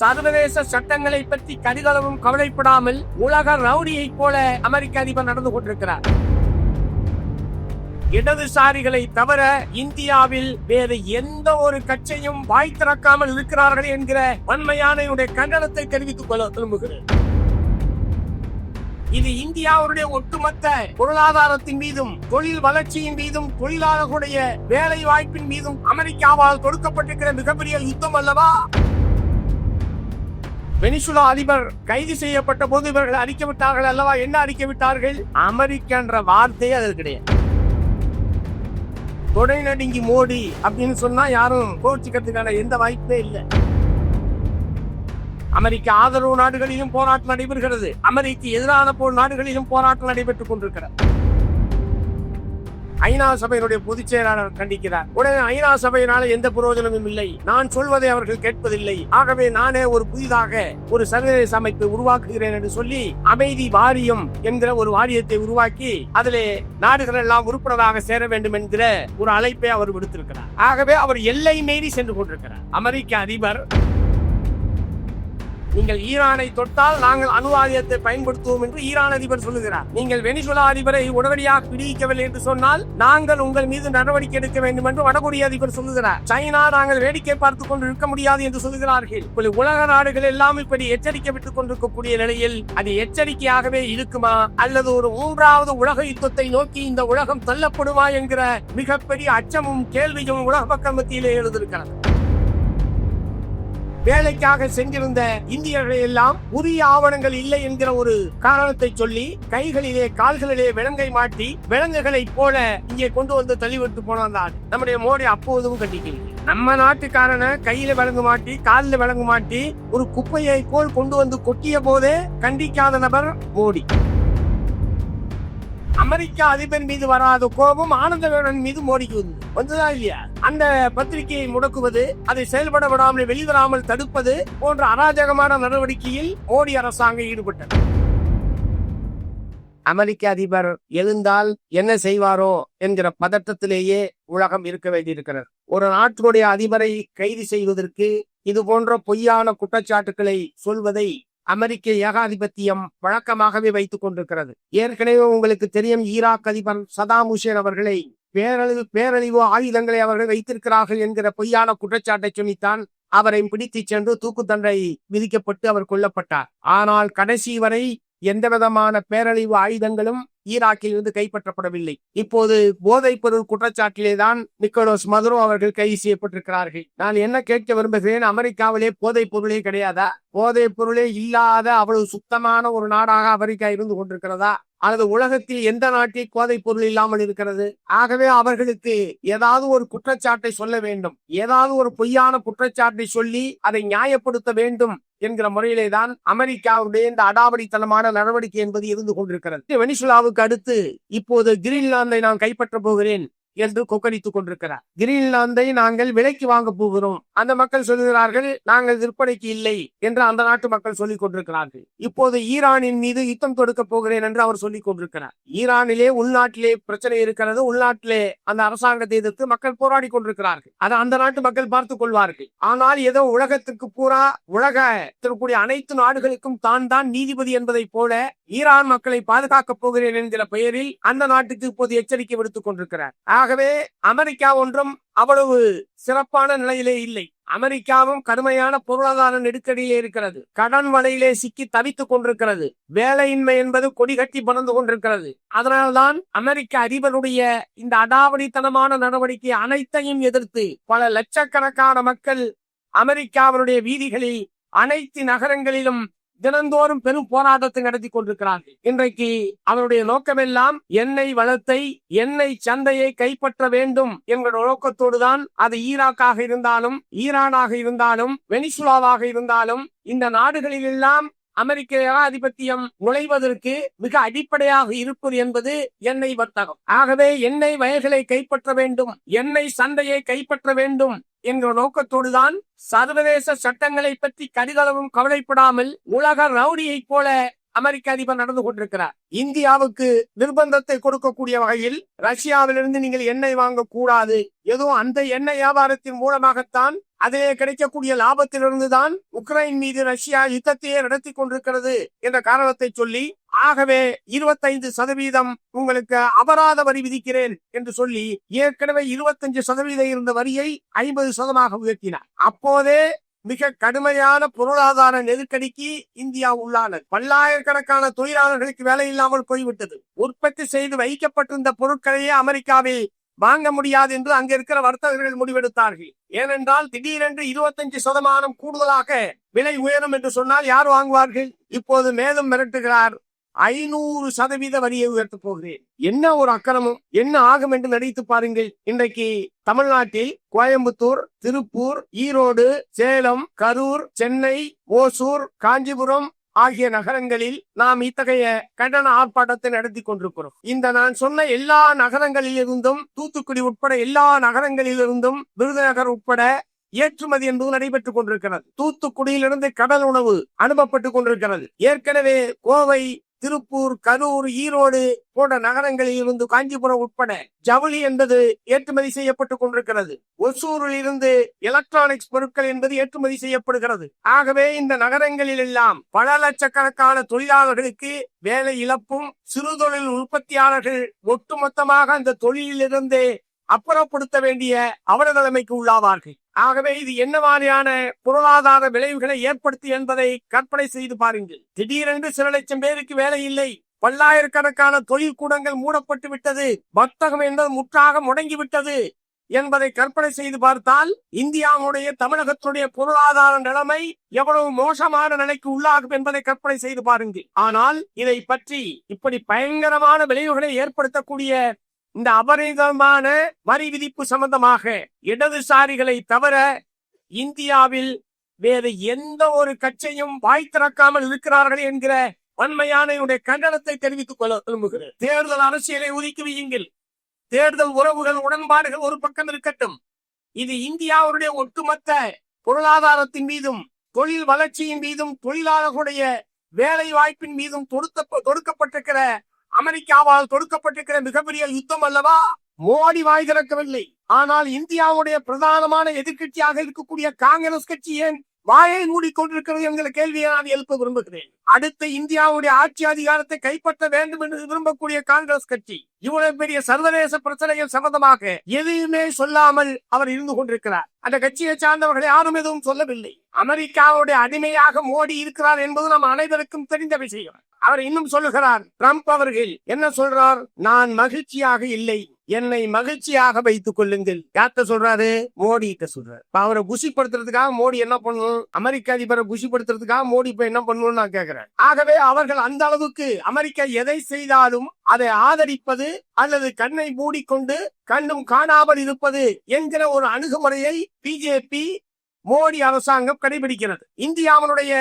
சர்வதேச சட்டங்களை பற்றி கடிதளவும் கவலைப்படாமல் உலக ரவுடியைப் போல அமெரிக்க அதிபர் நடந்து கொண்டிருக்கிறார். இடதுசாரிகளை தவிர இந்தியாவில் வேறு எந்த ஒரு கட்சியும் வாய் திறக்காமல் இருக்கிறார்கள் என்கிற வன்மையான கண்டனத்தை தெரிவித்துக் கொள்ள விரும்புகிறேன். இது இந்தியாவுடைய ஒட்டுமொத்த பொருளாதாரத்தின் மீதும் தொழில் வளர்ச்சியின் மீதும் தொழிலாளர்களுடைய வேலை வாய்ப்பின் மீதும் அமெரிக்காவால் கொடுக்கப்பட்டிருக்கிற மிகப்பெரிய யுத்தம் அல்லவா? வெனிசுலா அதிபர் கைது செய்யப்பட்ட போது இவர்கள் அறிக்கை விட்டார்கள் அல்லவா? என்ன அறிக்கை விட்டார்கள்? அமெரிக்கன்ற வார்த்தையே அதில் கிடையாது. தொடை நடுங்கி மோடி அப்படின்னு சொன்னா யாரும் கோச்சிக்கிறதுக்கான எந்த வாய்ப்பே இல்லை. அமெரிக்க ஆதரவு நாடுகளிலும் போராட்டம் நடைபெறுகிறது. அமெரிக்க எதிரான போர் நாடுகளிலும் போராட்டம் நடைபெற்றுக் கொண்டிருக்கிறது. ஐநா சபையினுடைய பொதுச் செயலாளர் கண்டிக்கிறார். உடனே ஐநா சபையினால எந்த பிரயோஜனமும் இல்லை. நான் சொல்வதை அவர்கள் கேட்பதில்லை. ஆகவே நானே ஒரு புதிதாக ஒரு சர்வதேச அமைப்பை உருவாக்குகிறேன் என்று சொல்லி அமைதி வாரியம் என்கிற ஒரு வாரியத்தை உருவாக்கி அதிலே நாடுகள் எல்லாம் உறுப்பினராக சேர வேண்டும் என்கிற ஒரு அழைப்பை அவர் விடுத்திருக்கிறார். ஆகவே அவர் எல்லை மீறி சென்று கொண்டிருக்கிறார். அமெரிக்க அதிபர் நீங்கள் ஈரானை தொட்டால் நாங்கள் அணுவாயுதத்தை பயன்படுத்துவோம் என்று ஈரான் அதிபர் சொல்லுகிறார். நீங்கள் வெனிசுலா அதிபரை உடனடியாக பிடிக்கவில்லை என்று சொன்னால் நாங்கள் உங்கள் மீது நடவடிக்கை எடுக்க வேண்டும் என்று வடகொரிய அதிபர் சொல்லுகிறார். சைனா நாங்கள் வேடிக்கை பார்த்துக் கொண்டு இருக்க முடியாது என்று சொல்லுகிறார்கள். இப்படி உலக நாடுகள் எல்லாம் இப்படி எச்சரிக்கை விட்டுக் கொண்டிருக்கக்கூடிய நிலையில் அது எச்சரிக்கையாகவே இருக்குமா? அல்லது ஒரு மூன்றாவது உலக யுத்தத்தை நோக்கி இந்த உலகம் தள்ளப்படுமா என்கிற மிகப்பெரிய அச்சமும் கேள்வியும் உலக மக்கள் மத்தியிலே எழுதியிருக்கிறது வேலைக்காக சென்றிருந்த இந்தியர்களை எல்லாம் உரிய ஆவணங்கள் இல்லை என்கிற ஒரு காரணத்தை சொல்லி கைகளிலே கால்களிலே விலங்கை மாட்டி விலங்குகளை போல இங்கே கொண்டு வந்து தள்ளிவிட்டு போனான் நம்முடைய மோடி அப்போதும் கண்டிக்கிறது நம்ம நாட்டுக்காரனை கையில விலங்கு மாட்டி காலில் விலங்கு மாட்டி ஒரு குப்பையை போல் கொண்டு வந்து கொட்டிய போதே கண்டிக்காத நபர் மோடி. அமெரிக்க அதிபர் மீது வராத கோபம் ஆனந்தவேடன் மீது மோடிக்கு வந்து வந்ததா இல்லையா? அந்த பத்திரிகையை முடக்குவது அதை செயல்பட விடாமல் வெளிவராமல் தடுப்பது போன்ற அராஜகமான நடவடிக்கையில் மோடி அரசாங்கம் ஈடுபட்டது. அமெரிக்க அதிபர் எழுந்தால் என்ன செய்வாரோ என்கிற பதட்டத்திலேயே உலகம் இருக்க வேண்டியிருக்கிறது. ஒரு நாட்டினுடைய அதிபரை கைது செய்வதற்கு இது போன்ற பொய்யான குற்றச்சாட்டுகளை சொல்வதை அமெரிக்க ஏகாதிபத்தியம் வழக்கமாகவே வைத்துக் கொண்டிருக்கிறது. ஏற்கனவே உங்களுக்கு தெரியும் ஈராக் அதிபர் சதாம் ஹுசேன் அவர்களை பேரழிவு பேரழிவு ஆயுதங்களை அவர்கள் வைத்திருக்கிறார்கள் என்கிற பொய்யான குற்றச்சாட்டை சொல்லித்தான் அவரை பிடித்துச் சென்று தூக்கு தண்டை விதிக்கப்பட்டு அவர் கொல்லப்பட்டார். ஆனால் கடைசி வரை எந்த விதமான பேரழிவு ஆயுதங்களும் ஈராக்கில் இருந்து கைப்பற்றப்படவில்லை. இப்போது போதைப் பொருள் குற்றச்சாட்டிலே தான் நிக்கோலோஸ் மதுரோ அவர்கள் கைது செய்யப்பட்டிருக்கிறார்கள். நான் என்ன கேட்க விரும்புகிறேன்? அமெரிக்காவிலே போதைப் பொருளே கிடையாதா? போதைப் பொருளே இல்லாத அவ்வளவு சுத்தமான ஒரு நாடாக அமெரிக்கா இருந்து கொண்டிருக்கிறதா? அல்லது உலகத்தில் எந்த நாட்டில் போதைப் பொருள் இல்லாமல் இருக்கிறது? ஆகவே அவர்களுக்கு ஏதாவது ஒரு குற்றச்சாட்டை சொல்ல வேண்டும். ஏதாவது ஒரு பொய்யான குற்றச்சாட்டை சொல்லி அதை நியாயப்படுத்த வேண்டும் என்கிற முறையிலே தான் அமெரிக்காவுடைய இந்த அடாவடித்தனமான நடவடிக்கை என்பது இருந்து கொண்டிருக்கிறது. வெனிசுலாவுக்கு அடுத்து இப்போது கிரீன்லாந்தை நான் கைப்பற்ற போகிறேன். என்று கொக்கரித்துக் கொண்டிருக்கிறார். கிரீன்லாந்தை நாங்கள் விலைக்கு வாங்க போகிறோம். அந்த மக்கள் சொல்கிறார்கள் நாங்கள் விற்பனைக்கு இல்லை என்று அந்த நாட்டு மக்கள் சொல்லிக் கொண்டிருக்கிறார்கள். இப்போது ஈரானின் மீது யுத்தம் தொடுக்க போகிறேன் என்று அவர் சொல்லிக் கொண்டிருக்கிறார். ஈரானிலே உள்நாட்டிலே பிரச்சனை இருக்கிறது. உள்நாட்டிலே அந்த அரசாங்கத்தை எதிர்த்து மக்கள் போராடி கொண்டிருக்கிறார்கள். அதை அந்த நாட்டு மக்கள் பார்த்துக் கொள்வார்கள். ஆனால் ஏதோ உலகத்துக்கு பூரா உலக திருக்கூடிய அனைத்து நாடுகளுக்கும் தான் தான் நீதிபதி என்பதை போல ஈரான் மக்களை பாதுகாக்கப் போகிறேன் என்கிற பெயரில் அந்த நாட்டுக்கு இப்போது எச்சரிக்கை விடுத்துக் கொண்டிருக்கிறார். ஆகவே அமெரிக்கா ஒன்றும் அவ்வளவு சிறப்பான நிலையிலே இல்லை. அமெரிக்காவும் கடுமையான பொருளாதார நெருக்கடியிலே இருக்கிறது. கடன் வலையிலே சிக்கி தவித்துக் கொண்டிருக்கிறது. வேலையின்மை என்பது கொடிகட்டி பறந்து கொண்டிருக்கிறது. அதனால்தான் அமெரிக்க அதிபருடைய இந்த அடாவடித்தனமான நடவடிக்கை அனைத்தையும் எதிர்த்து பல லட்சக்கணக்கான மக்கள் அமெரிக்காவினுடைய வீதிகளில் அனைத்து நகரங்களிலும் தினந்தோறும் பெரும் போராட்டத்தை நடத்தி கொண்டிருக்கிறார்கள் இன்றைக்கு அவருடைய நோக்கமெல்லாம் எண்ணெய் வளத்தை எண்ணெய் சந்தையை கைப்பற்ற வேண்டும் என்கிற நோக்கத்தோடு தான் அது ஈராக்காக இருந்தாலும் ஈரானாக இருந்தாலும் வெனிசுலாவாக இருந்தாலும் இந்த நாடுகளில் எல்லாம் அமெரிக்க ஏகாதிபத்தியம் நுழைவதற்கு மிக அடிப்படையாக இருப்பது என்பது எண்ணெய் வர்த்தகம். ஆகவே எண்ணெய் வயல்களை கைப்பற்ற வேண்டும் எண்ணெய் சந்தையை கைப்பற்ற வேண்டும் என்ற நோக்கத்தோடுதான் சர்வதேச சட்டங்களை பற்றி கடிதளவும் கவலைப்படாமல் உலக ரவுடியைப் போல அமெரிக்க அதிபர் நடந்து கொண்டிருக்கிறார். இந்தியாவுக்கு நிர்பந்தத்தை கொடுக்கக்கூடிய வகையில் ரஷ்யாவிலிருந்து நீங்கள் எண்ணெய் வாங்கக்கூடாது. எதுவும் ஏதோ அந்த எண்ணெய் வியாபாரத்தின் மூலமாகத்தான் அதிலே கிடைக்கக்கூடிய லாபத்திலிருந்து தான் உக்ரைன் மீது ரஷ்யா யுத்தத்தையே நடத்தி கொண்டிருக்கிறது என்ற காரணத்தை சொல்லி ஆகவே இருபத்தைந்து சதவீதம் உங்களுக்கு அபராத வரி விதிக்கிறேன் என்று சொல்லி ஏற்கனவே இருபத்தஞ்சு சதவீதம் இருந்த வரியை ஐம்பது சதமாக உயர்த்தினார். அப்போதே மிக கடுமையான பொருளாதார நெருக்கடிக்கு இந்தியா உள்ளானது. பல்லாயிரக்கணக்கான தொழிலாளர்களுக்கு வேலை இல்லாமல் போய்விட்டது. உற்பத்தி செய்து வைக்கப்பட்டிருந்த பொருட்களையே அமெரிக்காவில் வாங்க முடியாது என்று அங்க இருக்கிற வர்த்தகர்கள் முடிவெடுத்தார்கள். ஏனென்றால் திடீரென்று இருபத்தஞ்சு சதமானம் கூடுதலாக விலை உயரும் என்று சொன்னால் யார் வாங்குவார்கள்? இப்போது மேலும் மிரட்டுகிறார் ஐநூறு சதவீத வரியை உயர்த்தப் போகிறேன். என்ன ஒரு அக்கிரமம்? என்ன ஆகும் என்று நினைத்து பாருங்கள். இன்றைக்கு தமிழ்நாட்டில் கோயம்புத்தூர் திருப்பூர் ஈரோடு சேலம் கரூர் சென்னை ஓசூர் காஞ்சிபுரம் ஆகிய நகரங்களில் நாம் இத்தகைய கண்டன ஆர்ப்பாட்டத்தை நடத்தி கொண்டிருக்கிறோம். இந்த நான் சொன்ன எல்லா நகரங்களில் இருந்தும் தூத்துக்குடி உட்பட எல்லா நகரங்களில் இருந்தும் விருதுநகர் உட்பட ஏற்றுமதி என்பது நடைபெற்றுக் கொண்டிருக்கிறது. தூத்துக்குடியிலிருந்து கடல் உணவு அனுப்பப்பட்டுக் கொண்டிருக்கிறது. ஏற்கனவே கோவை திருப்பூர் கரூர் ஈரோடு போன்ற நகரங்களில் இருந்து காஞ்சிபுரம் உட்பட ஜவுளி என்பது ஏற்றுமதி செய்யப்பட்டுக் கொண்டிருக்கிறது. ஒசூரில் இருந்து எலக்ட்ரானிக்ஸ் பொருட்கள் என்பது ஏற்றுமதி செய்யப்படுகிறது. ஆகவே இந்த நகரங்களில் எல்லாம் பல லட்சக்கணக்கான தொழிலாளர்களுக்கு வேலை இழப்பும் சிறு தொழில் உற்பத்தியாளர்கள் ஒட்டுமொத்தமாக அந்த தொழிலிலிருந்து அப்புறப்படுத்த வேண்டிய அவல நிலைமைக்கு உள்ளாவார்கள். ஆகவே இது என்ன மாதிரியான பொருளாதார விளைவுகளை ஏற்படுத்தி என்பதை கற்பனை செய்து பாருங்கள். திடீரென்று சில லட்சம் பேருக்கு வேலை இல்லை. பல்லாயிரக்கணக்கான தொழில் கூடங்கள் மூடப்பட்டு விட்டது. வர்த்தகம் என்பது முற்றாக முடங்கிவிட்டது என்பதை கற்பனை செய்து பார்த்தால் இந்தியாவுடைய தமிழகத்துடைய பொருளாதார நிலைமை எவ்வளவு மோசமான நிலைக்கு உள்ளாகும் என்பதை கற்பனை செய்து பாருங்கள். ஆனால் இதை பற்றி இப்படி பயங்கரமான விளைவுகளை ஏற்படுத்தக்கூடிய இந்த அபரிதமான வரி விதிப்பு சம்பந்தமாக இடதுசாரிகளை தவிர இந்தியாவில் வேறு எந்த ஒரு கட்சியும் வாய் திறக்காமல் இருக்கிறார்கள் என்கிற வன்மையான என்னுடைய கண்டனத்தை தெரிவித்துக் கொள்ள விரும்புகிறேன். தேர்தல் அரசியலை ஒதுக்கி வையுங்கள் தேர்தல் உறவுகள் உடன்பாடுகள் ஒரு பக்கம் இருக்கட்டும். இது இந்தியாவுடைய ஒட்டுமொத்த பொருளாதாரத்தின் மீதும் தொழில் வளர்ச்சியின் மீதும் தொழிலாளர்களுடைய வேலை வாய்ப்பின் மீதும் தொடுத்த தொடுக்கப்பட்டிருக்கிற அமெரிக்காவால் தொடுக்கப்பட்டிருக்கிற மிகப்பெரிய யுத்தம் அல்லவா? மோடி வாய் திறக்கவில்லை. ஆனால் இந்தியாவுடைய பிரதானமான எதிர்க்கட்சியாக இருக்கக்கூடிய காங்கிரஸ் கட்சி ஏன் வாயை மூடிக்கொண்டிருக்கிறது என்கிற கேள்வியை நான் எழுப்ப விரும்புகிறேன். அடுத்த இந்தியாவுடைய ஆட்சி அதிகாரத்தை கைப்பற்ற வேண்டும் என்று விரும்பக்கூடிய காங்கிரஸ் கட்சி இவ்வளவு பெரிய சர்வதேச பிரச்சனைகள் சம்பந்தமாக எதையுமே சொல்லாமல் அவர் இருந்து கொண்டிருக்கிறார். அந்த கட்சியை சார்ந்தவர்கள் யாரும் எதுவும் சொல்லவில்லை. அமெரிக்காவுடைய அடிமையாக மோடி இருக்கிறார் என்பது நம் அனைவருக்கும் தெரிந்த விஷயம். அவர் இன்னும் சொல்லுகிறார் ட்ரம்ப் அவர்கள் என்ன சொல்றார்? நான் மகிழ்ச்சியாக இல்லை. என்னை மகிழ்ச்சியாக வைத்துக் கொள்ளுங்கள். யார்கிட்ட சொல்றாரு? மோடி கிட்ட சொல்றாரு. இப்ப அவரை குஷிப்படுத்துறதுக்காக மோடி என்ன பண்ணணும்? அமெரிக்க அதிபரை குஷிப்படுத்துறதுக்காக மோடி இப்ப என்ன பண்ணணும்னு நான் கேக்குறேன். ஆகவே அவர்கள் அந்த அளவுக்கு அமெரிக்கா எதை செய்தாலும் அதை ஆதரிப்பது அல்லது கண்ணை மூடிக்கொண்டு கண்ணும் காணாமல் இருப்பது என்கிற ஒரு அணுகுமுறையை பிஜேபி மோடி அரசாங்கம் கடைபிடிக்கிறது. இந்தியாவினுடைய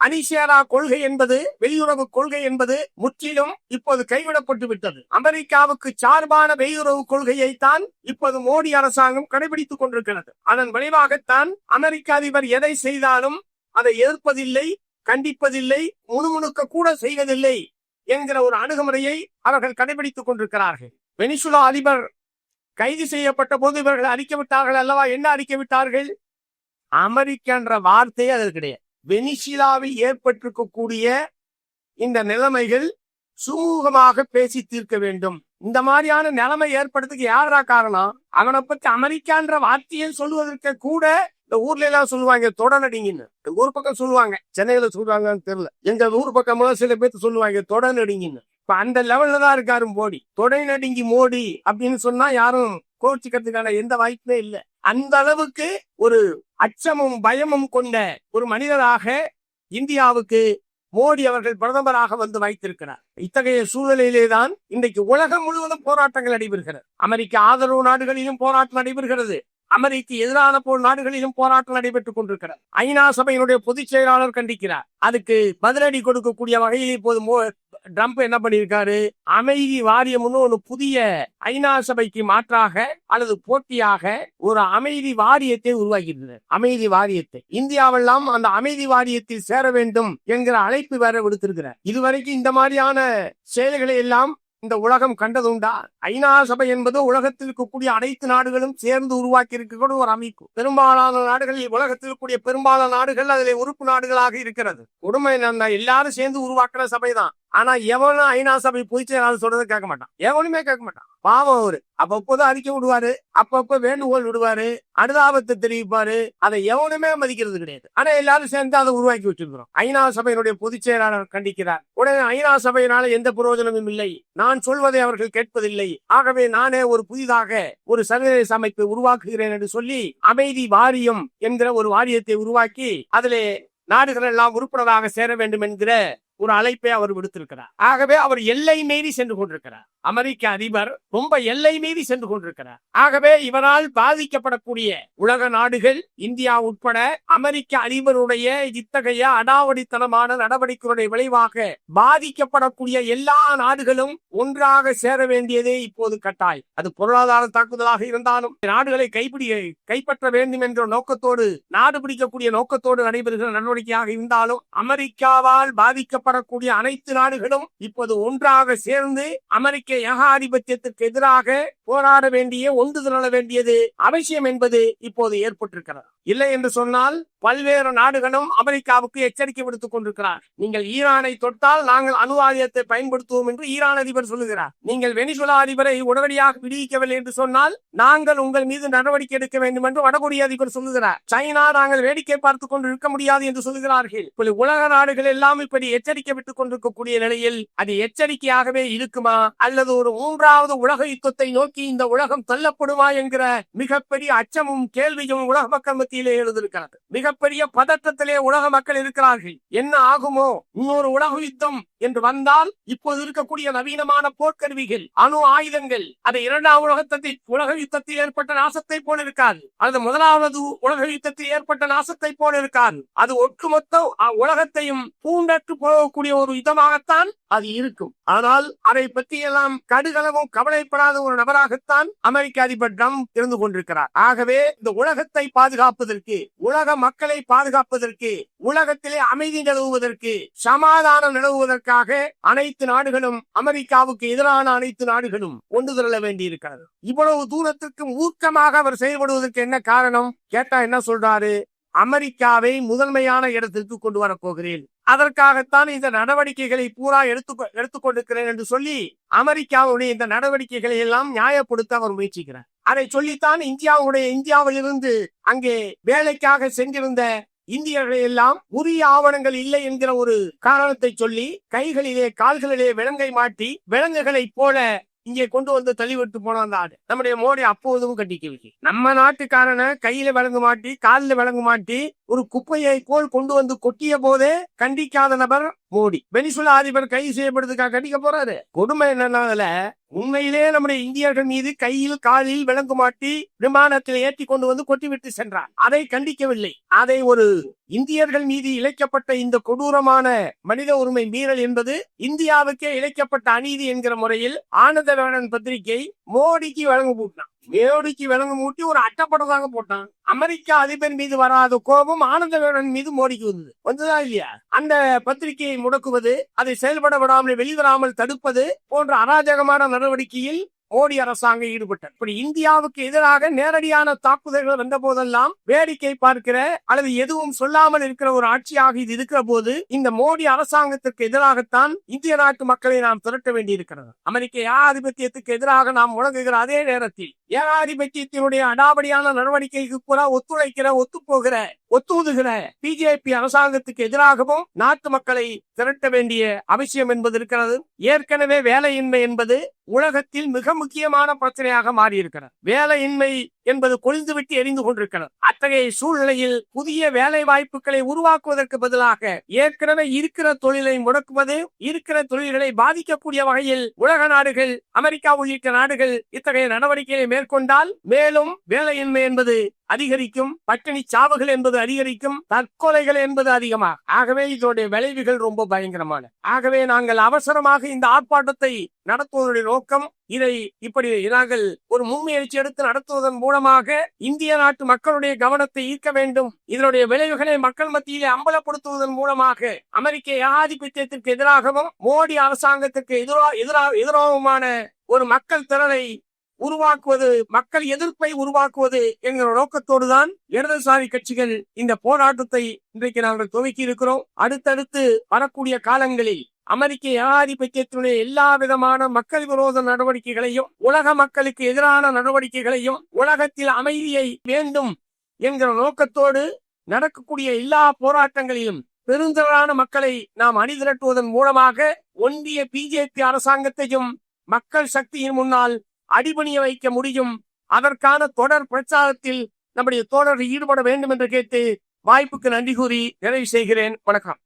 அனிஷேரா கொள்கை என்பது வெளியுறவு கொள்கை என்பது முற்றிலும் இப்போது கைவிடப்பட்டு விட்டது. அமெரிக்காவுக்கு சார்பான வெளியுறவு கொள்கையை தான் இப்போது மோடி அரசாங்கம் கடைபிடித்துக் கொண்டிருக்கிறது. அதன் விளைவாகத்தான் அமெரிக்க அதிபர் எதை செய்தாலும் அதை எதிர்ப்பதில்லை கண்டிப்பதில்லை முணுமுணுக்க கூட செய்வதில்லை என்கிற ஒரு அணுகுமுறையை அவர்கள் கடைபிடித்துக் கொண்டிருக்கிறார்கள். வெனிசுலா அதிபர் கைது செய்யப்பட்ட போது இவர்கள் அறிக்கை விட்டார்கள் அல்லவா? என்ன அறிக்கை விட்டார்கள்? அமெரிக்கன்ற வார்த்தையே அது கிடையாது. வெனிசிலாவில் ஏற்பட்டிருக்கக்கூடிய இந்த நிலைமைகள் சுமூகமாக பேசி தீர்க்க வேண்டும். இந்த மாதிரியான நிலைமை ஏற்படுறதுக்கு யாரா காரணம்? அவனை பத்தி அமெரிக்கான்ற வார்த்தையை சொல்லுவதற்கு கூட இந்த ஊர்ல எல்லாம் சொல்லுவாங்க தொடனடிங்கன்னு. இந்த ஊர் பக்கம் சொல்லுவாங்க. சென்னையில சொல்லுவாங்கன்னு தெரியல. எங்க ஊர் பக்கம் சில பேர்த்து சொல்லுவாங்க தொடனடிங்கன்னு. இப்ப அந்த லெவல்ல தான் இருக்காரு மோடி. தொடனடிங்கி மோடி அப்படின்னு சொன்னா யாரும் கோச்சிக்கிறதுக்கான எந்த வாய்ப்புமே இல்லை. அந்த அளவுக்கு ஒரு அச்சமும் பயமும் கொண்ட ஒரு மனிதராக இந்தியாவுக்கு மோடி அவர்கள் பிரதமராக வந்து வைத்திருக்கிறார் இத்தகைய சூழ்நிலையிலே தான் இன்றைக்கு உலகம் முழுவதும் போராட்டங்கள் நடைபெறுகிறது. அமெரிக்க ஆதரவு நாடுகளிலும் போராட்டம் நடைபெறுகிறது. அமெரிக்க எதிரான போர் நாடுகளிலும் போராட்டம் நடைபெற்றுக் கொண்டிருக்கிறது. ஐநா சபையினுடைய பொதுச் செயலாளர் கண்டிக்கிறார். அதுக்கு பதிலடி கொடுக்கக்கூடிய வகையில் இப்போது ட்ரம்ப் என்ன பண்ணியிருக்காரு? அமைதி வாரியம்னு ஒரு புதிய ஐநா சபைக்கு மாற்றாக அல்லது போட்டியாக ஒரு அமைதி வாரியத்தை உருவாக்கியிருந்தார் அமைதி வாரியத்தை. இந்தியாவெல்லாம் அந்த அமைதி வாரியத்தில் சேர வேண்டும் என்கிற அழைப்பு வேற விடுத்திருக்கிறார். இதுவரைக்கும் இந்த மாதிரியான செயல்களை எல்லாம் இந்த உலகம் கண்டதுண்டா? ஐநா சபை என்பது உலகத்தில் இருக்கக்கூடிய அனைத்து நாடுகளும் சேர்ந்து உருவாக்கி இருக்கக்கூடிய ஒரு அமைப்பு. பெரும்பாலான நாடுகளில் உலகத்தில் இருக்கக்கூடிய பெரும்பாலான நாடுகள் அதில் உறுப்பு நாடுகளாக இருக்கிறது. கொடுமை எல்லாரும் சேர்ந்து உருவாக்குற சபைதான். ஆனா எவனும் ஐநா சபை பொதுச் சொல்றதை கேட்க மாட்டான். எவனுமே கேட்க மாட்டான். பாவம் அவரு. அப்பப்போது அறிக்கை விடுவாரு. அப்பப்ப வேண்டுகோள் விடுவாரு. அனுதாபத்தை தெரிவிப்பாரு. அதை எவனுமே மதிக்கிறது கிடையாது. ஆனா எல்லாரும் சேர்ந்து அதை உருவாக்கி வச்சிருக்கிறோம். ஐநா சபையினுடைய பொதுச் செயலாளர் கண்டிக்கிறார். உடனே ஐநா சபையினால எந்த பிரயோஜனமும் இல்லை. நான் சொல்வதை அவர்கள் கேட்பதில்லை. ஆகவே நானே ஒரு புதிதாக ஒரு சர்வதேச அமைப்பை உருவாக்குகிறேன் என்று சொல்லி அமைதி வாரியம் என்கிற ஒரு வாரியத்தை உருவாக்கி அதிலே நாடுகள் எல்லாம் உறுப்பினராக சேர வேண்டும் என்கிற ஒரு அழைப்பை அவர் விடுத்திருக்கிறார். ஆகவே அவர் எல்லை மீறி சென்று கொண்டிருக்கிறார். அமெரிக்க அதிபர் ரொம்ப எல்லை மீறி சென்று கொண்டிருக்கிறார். ஆகவே இவரால் பாதிக்கப்படக்கூடிய உலக நாடுகள் இந்தியா உட்பட அமெரிக்க அதிபருடைய இத்தகைய அடாவடித்தனமான நடவடிக்கைகளுடைய விளைவாக பாதிக்கப்படக்கூடிய எல்லா நாடுகளும் ஒன்றாக சேர வேண்டியதே இப்போது கட்டாய் அது பொருளாதார தாக்குதலாக இருந்தாலும் நாடுகளை கைப்பிடி கைப்பற்ற வேண்டும் என்ற நோக்கத்தோடு நாடு பிடிக்கக்கூடிய நோக்கத்தோடு நடைபெறுகிற நடவடிக்கையாக இருந்தாலும் அமெரிக்காவால் பாதிக்கப்படக்கூடிய அனைத்து நாடுகளும் இப்போது ஒன்றாக சேர்ந்து அமெரிக்க ஏகாதிபத்தியத்திற்கு எதிராக போராட வேண்டிய ஒன்று திரள வேண்டியது அவசியம் என்பது இப்போது ஏற்பட்டிருக்கிறது. இல்லை என்று சொன்னால் பல்வேறு நாடுகளும் அமெரிக்காவுக்கு எச்சரிக்கை விடுத்துக் கொண்டிருக்கிறார். நீங்கள் ஈரானை தொட்டால் நாங்கள் அணு ஆயுதத்தை பயன்படுத்துவோம் என்று ஈரான் அதிபர் சொல்லுகிறார். நீங்கள் வெனிசுலா அதிபரை உடனடியாக விடுவிக்கவில்லை என்று சொன்னால் நாங்கள் உங்கள் மீது நடவடிக்கை எடுக்க வேண்டும் என்று வடகொரிய அதிபர் சொல்லுகிறார். சைனா நாங்கள் வேடிக்கை பார்த்துக் கொண்டு இருக்க முடியாது என்று சொல்லுகிறார்கள். இப்படி உலக நாடுகள் எல்லாம் இப்படி எச்சரிக்கை விட்டுக் கொண்டிருக்கக்கூடிய நிலையில் அது எச்சரிக்கையாகவே இருக்குமா? அல்லது ஒரு மூன்றாவது உலக யுத்தத்தை நோக்கி இந்த உலகம் தள்ளப்படுமா என்கிற மிகப்பெரிய அச்சமும் கேள்வியும் உலக மக்கள் மத்தியிலே எழுதியிருக்கிறது. மிகப்பெரிய பதற்றத்திலே உலக மக்கள் இருக்கிறார்கள். என்ன ஆகுமோ? இன்னொரு உலக யுத்தம் என்று வந்தால் இப்போது இருக்கக்கூடிய நவீனமான போர்க்கருவிகள் அணு ஆயுதங்கள் அது இரண்டாம் உலகத்தில் உலக யுத்தத்தில் ஏற்பட்ட நாசத்தை போல இருக்காது. அல்லது முதலாவது உலக யுத்தத்தில் ஏற்பட்ட நாசத்தை போல இருக்காது. அது ஒட்டுமொத்த உலகத்தையும் பூண்டற்று போகக்கூடிய ஒரு யுத்தமாகத்தான் அது இருக்கும். ஆனால் அதை பற்றி எல்லாம் கடுகளவும் கவலைப்படாத ஒரு நபராகத்தான் அமெரிக்க அதிபர் ட்ரம்ப் இருந்து கொண்டிருக்கிறார். ஆகவே இந்த உலகத்தை பாதுகாப்பதற்கு உலக மக்களை பாதுகாப்பதற்கு உலகத்திலே அமைதி நிலவுவதற்கு சமாதானம் நிலவுவதற்காக அனைத்து நாடுகளும் அமெரிக்காவுக்கு எதிரான அனைத்து நாடுகளும் ஒன்று திரள வேண்டியிருக்கிறது. இவ்வளவு தூரத்திற்கு ஊக்கமாக அவர் செயல்படுவதற்கு என்ன காரணம்? கேட்டா என்ன சொல்றாரு? அமெரிக்காவை முதன்மையான இடத்திற்கு கொண்டு வரப்போகிறேன். அதற்காகத்தான் இந்த நடவடிக்கைகளை பூரா எடுத்து எடுத்துக்கொண்டிருக்கிறேன் என்று சொல்லி அமெரிக்காவுடைய இந்த நடவடிக்கைகளை எல்லாம் நியாயப்படுத்த அவர் முயற்சிக்கிறார். அதை சொல்லித்தான் இந்தியாவுடைய இந்தியாவிலிருந்து அங்கே வேலைக்காக சென்றிருந்த இந்தியர்கள் எல்லாம் உரிய ஆவணங்கள் இல்லை என்கிற ஒரு காரணத்தை சொல்லி கைகளிலே கால்களிலே விலங்கை மாட்டி விலங்குகளைப் போல இங்கே கொண்டு வந்து தள்ளிவிட்டு போன அந்த ஆடு. நம்முடைய மோடி அப்போதும் கண்டிக்கவில்லை. நம்ம நாட்டுக்காரனை கையில விலங்கு மாட்டி காலில் விலங்கு மாட்டி ஒரு குப்பையை போல் கொண்டு வந்து கொட்டிய போதே கண்டிக்காத நபர் மோடி. வெனிசுலா அதிபர் கைது செய்யப்படுறதுக்காக கண்டிக்க போறாரு. கொடுமை என்னன்னா அதுல உண்மையிலே நம்முடைய இந்தியர்கள் மீது கையில் காலில் விலங்கு மாட்டி விமானத்தில் ஏற்றி கொண்டு வந்து கொட்டிவிட்டு சென்றார். அதை கண்டிக்கவில்லை. அதை ஒரு இந்தியர்கள் மீது இழைக்கப்பட்ட இந்த கொடூரமான மனித உரிமை மீறல் என்பது இந்தியாவுக்கே இழைக்கப்பட்ட அநீதி என்கிற முறையில் ஆனந்தவேடன் பத்திரிகை மோடிக்கு வழங்க போட்டான் மேடிக்கு விலங்கு மூட்டி ஒரு அட்டப்படமாக போட்டான். அமெரிக்கா அதிபர் மீது வராத கோபம் ஆனந்த மீது மோடிக்கு வந்தது. வந்ததா இல்லையா? அந்த பத்திரிகையை முடக்குவது அதை செயல்பட விடாமல் வெளிவராமல் தடுப்பது போன்ற அராஜகமான நடவடிக்கையில் மோடி அரசாங்கம் ஈடுபட்டார் இப்படி இந்தியாவுக்கு எதிராக நேரடியான தாக்குதல்கள் வந்த போதெல்லாம் வேடிக்கை பார்க்கிற அல்லது எதுவும் சொல்லாமல் இருக்கிற ஒரு ஆட்சியாக இது இருக்கிற போது இந்த மோடி அரசாங்கத்திற்கு எதிராகத்தான் இந்திய நாட்டு மக்களை நாம் திரட்ட வேண்டி இருக்கிறது அமெரிக்க ஏகாதிபத்தியத்துக்கு எதிராக நாம் முழங்குகிற அதே நேரத்தில் ஏகாதிபத்தியத்தினுடைய அடாவடியான நடவடிக்கைக்கு கூட ஒத்துழைக்கிற ஒத்துப்போகிற ஒத்துதுகிற பிஜேபி அரசாங்கத்துக்கு எதிராகவும் நாட்டு மக்களை திரட்ட வேண்டிய அவசியம் என்பது இருக்கிறது. ஏற்கனவே வேலையின்மை என்பது உலகத்தில் மிக முக்கியமான பிரச்சனையாக மாறியிருக்கிறது. வேலையின்மை என்பது கொழுந்துவிட்டு எரிந்து கொண்டிருக்கிறது. அத்தகைய சூழ்நிலையில் புதிய வேலை வாய்ப்புகளை உருவாக்குவதற்கு பதிலாக ஏற்கனவே இருக்கிற தொழிலை முடக்குவது இருக்கிற தொழில்களை பாதிக்கக்கூடிய வகையில் உலக நாடுகள் அமெரிக்கா உள்ளிட்ட நாடுகள் இத்தகைய நடவடிக்கைகளை மேற்கொண்டால் மேலும் வேலையின்மை என்பது அதிகரிக்கும் பட்டினி சாவுகள் என்பது அதிகரிக்கும் தற்கொலைகள் என்பது அதிகமாக ஆகவே இதனுடைய விளைவுகள் ரொம்ப பயங்கரமான. ஆகவே நாங்கள் அவசரமாக இந்த ஆர்ப்பாட்டத்தை நடத்துவதனுடைய நோக்கம் இதை இப்படி நாங்கள் ஒரு முன்முயற்சி எடுத்து நடத்துவதன் மூலமாக இந்திய நாட்டு மக்களுடைய கவனத்தை ஈர்க்க வேண்டும். இதனுடைய விளைவுகளை மக்கள் மத்தியிலே அம்பலப்படுத்துவதன் மூலமாக அமெரிக்க ஏகாதிபத்தியத்திற்கு எதிராகவும் மோடி அரசாங்கத்திற்கு எதிராக எதிராகவுமான ஒரு மக்கள் திறனை உருவாக்குவது மக்கள் எதிர்ப்பை உருவாக்குவது என்கிற நோக்கத்தோடு தான் இடதுசாரி கட்சிகள் இந்த போராட்டத்தை இன்றைக்கு நாங்கள் துவக்கி இருக்கிறோம். அடுத்தடுத்து வரக்கூடிய காலங்களில் அமெரிக்க ஏகாதிபத்தியத்தினுடைய எல்லா விதமான மக்கள் விரோத நடவடிக்கைகளையும் உலக மக்களுக்கு எதிரான நடவடிக்கைகளையும் உலகத்தில் அமைதியை வேண்டும் என்கிற நோக்கத்தோடு நடக்கக்கூடிய எல்லா போராட்டங்களிலும் பெருந்திரளான மக்களை நாம் அணிதிரட்டுவதன் மூலமாக ஒன்றிய பிஜேபி அரசாங்கத்தையும் மக்கள் சக்தியின் முன்னால் அடிபணிய வைக்க முடியும். அதற்கான தொடர் பிரச்சாரத்தில் நம்முடைய தோழர்கள் ஈடுபட வேண்டும் என்று கேட்டு வாய்ப்புக்கு நன்றி கூறி நிறைவு செய்கிறேன். வணக்கம்.